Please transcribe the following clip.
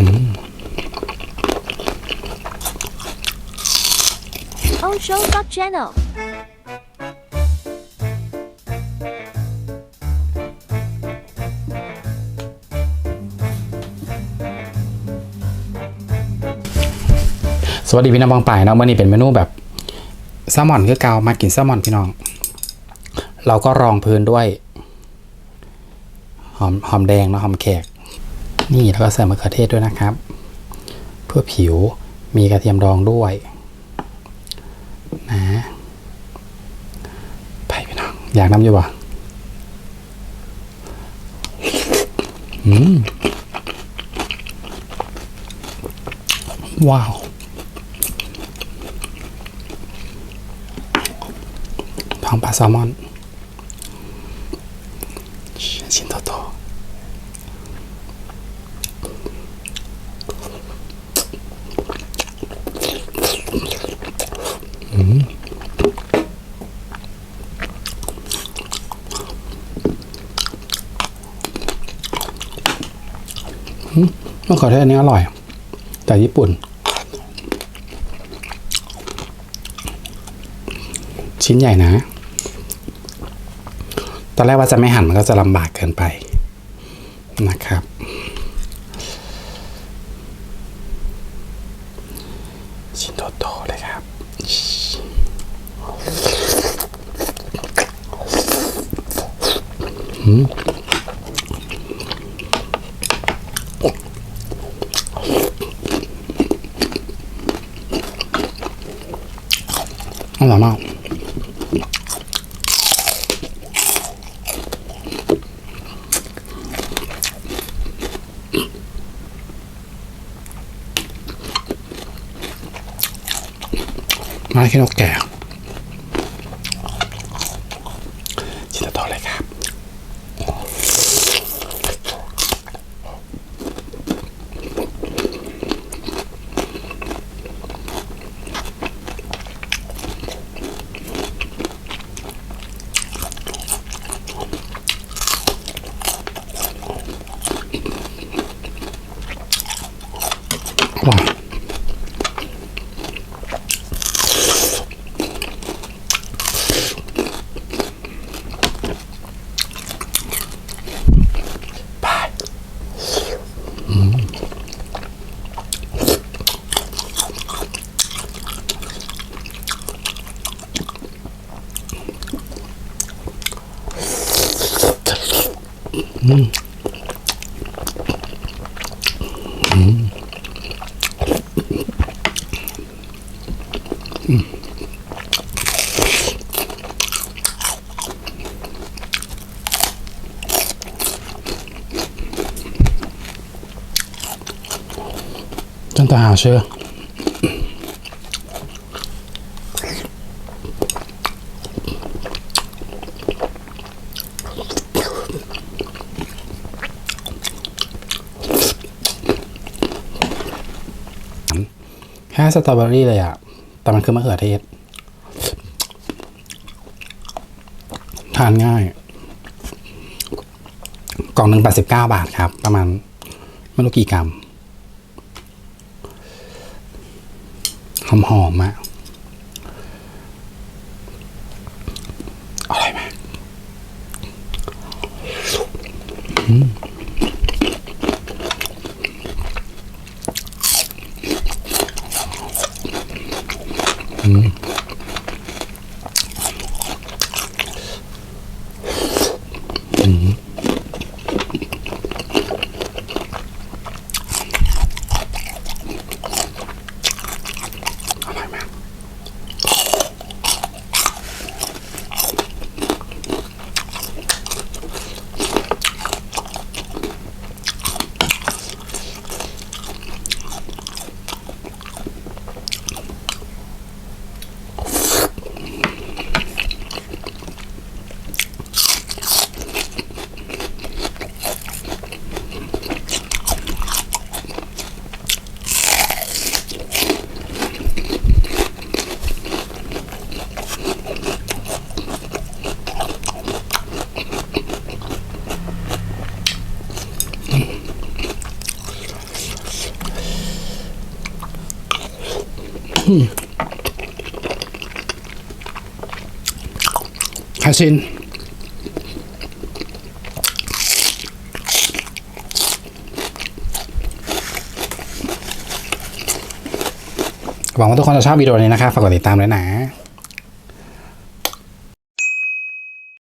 Oh Show Dog Channel สวัสดีพี่น้องบางป่ายเนาะมื่อนี้เป็นเมนูแบบแซลมอนคือเกามากินแซลมอนพี่น้อง เราก็รองพื้นด้วย หอมหอมแดงเนาะหอมแขก นี่แล้วก็ใส่มะเขือเทศด้วยนะครับ เพื่อผิวมีกระเทียมดองด้วยนะไปพี่น้องอยากน้ำอยู่ปะอืมว้าวท้องปลาแซลมอนชิ้นโตๆอืมอื มะเขือเทศนนี้อร่อยจากญี่ปุ่น ชิ้นใหญ่นะ ตอนแรกว่าจะไม่หั่นมันก็จะลำบากเกินไปนะครับ ชิ้นโตๆเลยครับอืม อร่อยมากม 음. ตั้งแต่หาเชื้อแค่สตรอเบอรี่เลยอะ แต่มันคือมะเขือเทศ ทานง่าย กล่องหนึ่งแปดสิบเก้าบาทครับ ประมาณไม่รู้กี่กรัมหอมหอมอะอร่อยมาก อืม อืม คาซิน หวังว่าทุกคนจะชอบวิดีโอนี้นะครับ ฝากกดติดตามด้วยนะ